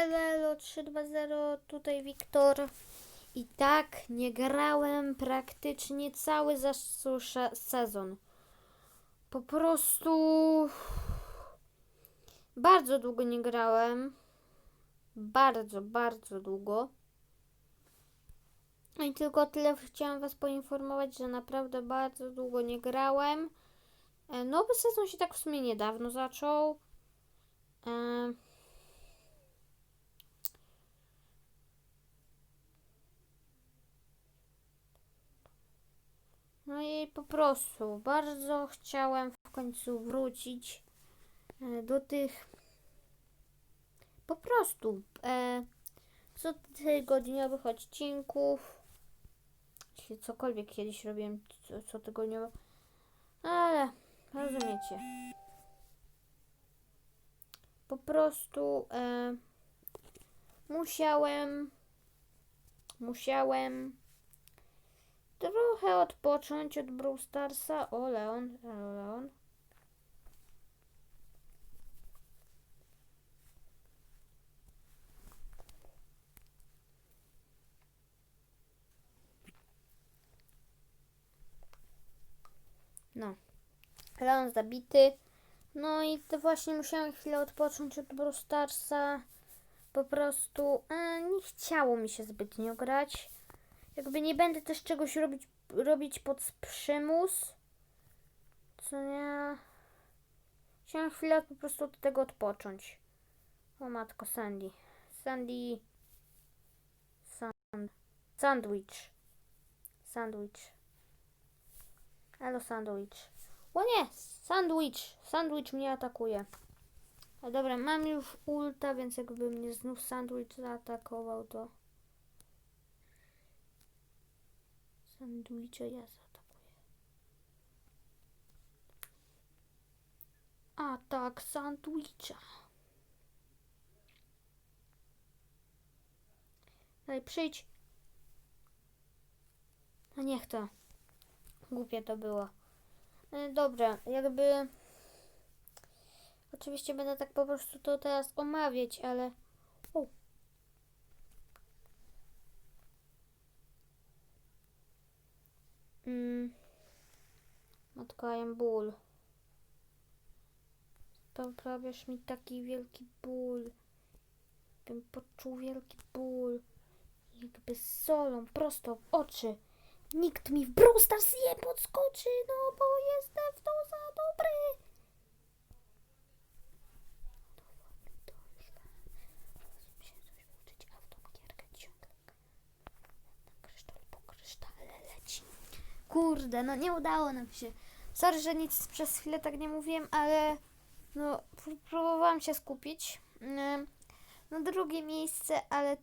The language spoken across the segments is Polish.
Elelo 320, tutaj Wiktor. I tak nie grałem praktycznie cały zasusza sezon. Po prostu bardzo długo nie grałem. Bardzo, bardzo długo. No i tylko tyle chciałam Was poinformować, że naprawdę bardzo długo nie grałem. E, Nowy sezon się tak w sumie niedawno zaczął. E, No i po prostu bardzo chciałem w końcu wrócić e, do tych po prostu e, cotygodniowych odcinków. Jeśli cokolwiek kiedyś robiłem co- cotygodniowo, ale rozumiecie. Po prostu e, musiałem musiałem trochę odpocząć od Brawl. O, Leon, elo, Leon. No. Leon zabity. No i to właśnie musiałem chwilę odpocząć od Brawl. Po prostu e, nie chciało mi się zbytnio grać. Jakby nie będę też czegoś robić, robić pod przymus. Co nie. Chciałem chwilę po prostu od tego odpocząć. O matko, Sandy. Sandy. Sand. Sandwich. Sandwich. Elo, sandwich. O nie! Sandwich! Sandwich mnie atakuje. A dobra, mam już ulta, więc jakby mnie znów sandwich zaatakował, to... Sandwicha ja zaatakuję. Atak sandwicha. Daj, przyjdź. A niech to. Głupie to było. E, Dobra, jakby... Oczywiście będę tak po prostu to teraz omawiać, ale... O. Mm. Matka, jem ból. Poprawiasz mi taki wielki ból. Bym poczuł wielki ból. Jakby solą prosto w oczy. Nikt mi w Brawl Stars nie podskoczy, no bo jestem w to za dobry. To już mam się coś uczyć, a w tą gierkę ciągle na kryształ po krysztale leci. Kurde, no nie udało nam się. Sorry, że nic przez chwilę tak nie mówiłem, ale no pró- próbowałam się skupić. Na drugie miejsce, ale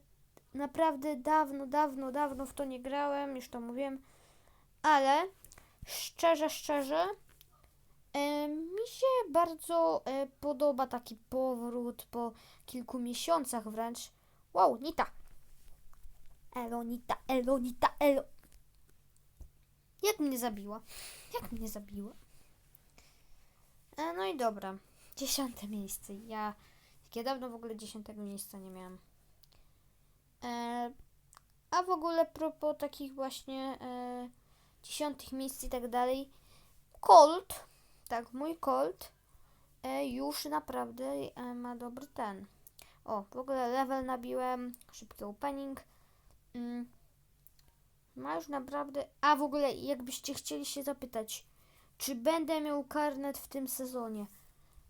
naprawdę dawno, dawno, dawno w to nie grałem, już to mówiłem, ale szczerze, szczerze, mi się bardzo e, podoba taki powrót po kilku miesiącach wręcz. Wow, Nita! Elo, Nita, elo, Nita, elo. Jak mnie zabiła? Jak mnie zabiła? E, no i dobra, dziesiąte miejsce. Ja, ja dawno w ogóle dziesiątego miejsca nie miałam. E, a w ogóle propos takich właśnie e, dziesiątych miejsc i tak dalej, Colt, tak, mój Colt e, już naprawdę e, ma dobry ten. O, w ogóle level nabiłem, szybki opening. Mm, ma już naprawdę. A w ogóle, jakbyście chcieli się zapytać, czy będę miał karnet w tym sezonie?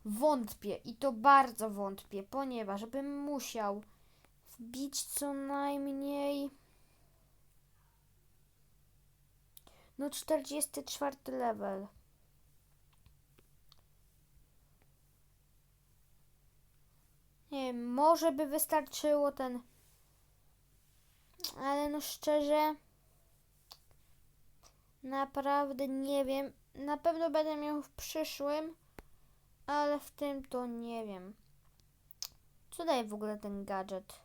Wątpię i to bardzo wątpię, ponieważ bym musiał wbić co najmniej. No, 44 level. Nie wiem, może by wystarczyło ten. Ale no szczerze. Naprawdę nie wiem. Na pewno będę miał w przyszłym, ale w tym to nie wiem. Co daje w ogóle ten gadżet?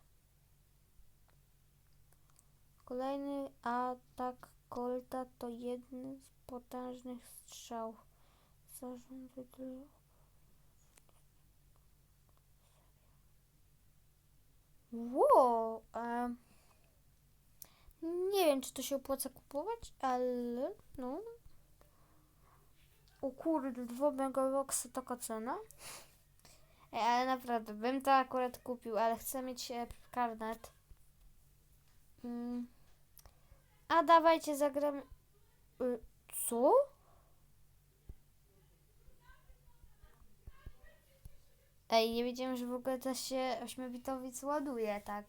Kolejny atak Colta to jeden z potężnych strzałów. Zarządzaj do... Wow. Czy to się opłaca kupować, ale no. O kurde, 2 megaloksy taka cena. Ej, ale naprawdę, bym to akurat kupił, ale chcę mieć e, karnet. Mm. A dawajcie zagramy. Y, co? Ej, nie wiedziałem, że w ogóle to się 8-bitowiec ładuje, tak.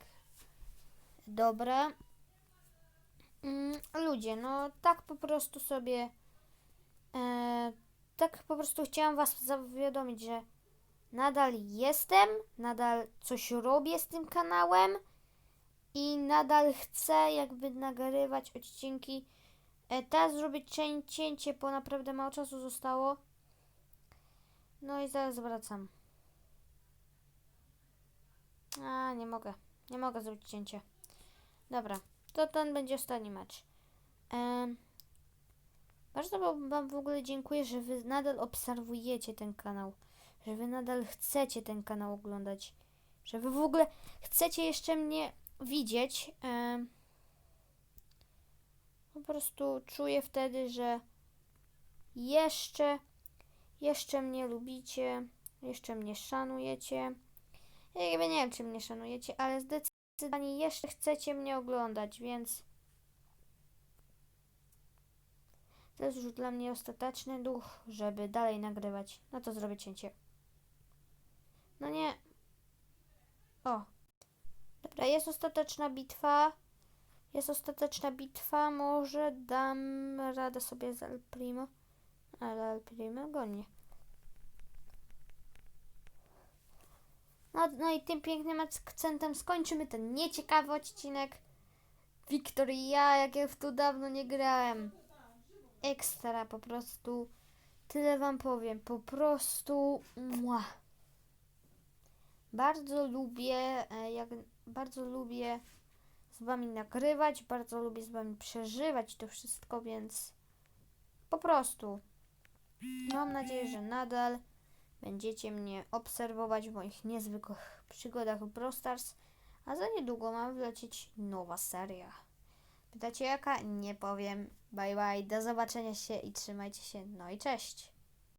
Dobra. Mm, ludzie, no tak po prostu sobie. E, tak po prostu chciałam Was zawiadomić, że nadal jestem, nadal coś robię z tym kanałem i nadal chcę jakby nagrywać odcinki. E, teraz zrobię cię- cięcie, bo naprawdę mało czasu zostało. No i zaraz wracam. A, nie mogę. Nie mogę zrobić cięcia. Dobra, to ten będzie ostatni mecz. Em, bardzo wam- w ogóle dziękuję, że Wy nadal obserwujecie ten kanał. Że Wy nadal chcecie ten kanał oglądać. Że Wy w ogóle chcecie jeszcze mnie widzieć. Em, po prostu czuję wtedy, że jeszcze, jeszcze mnie lubicie, jeszcze mnie szanujecie. Ja nie wiem, czy mnie szanujecie, ale zdecydowanie jeszcze chcecie mnie oglądać, więc to jest już dla mnie ostateczny duch, żeby dalej nagrywać. No to zrobię cięcie. No nie. O. Dobra, jest ostateczna bitwa. Jest ostateczna bitwa. Może dam radę sobie z El Primo. Ale El Primo goni. No, i tym pięknym akcentem skończymy ten nieciekawy odcinek. Wiktor i ja, jak ja w to dawno nie grałem. Ekstra po prostu. Tyle wam powiem. Po prostu. Mua. Bardzo lubię, e, jak bardzo lubię z wami nagrywać, bardzo lubię z wami przeżywać to wszystko, więc po prostu. Mam nadzieję, że nadal będziecie mnie obserwować w moich niezwykłych przygodach w Brawl Stars, a za niedługo ma wlecieć nowa seria. Pytacie jaka? Nie powiem. Bye bye, do zobaczenia się i trzymajcie się. No i cześć.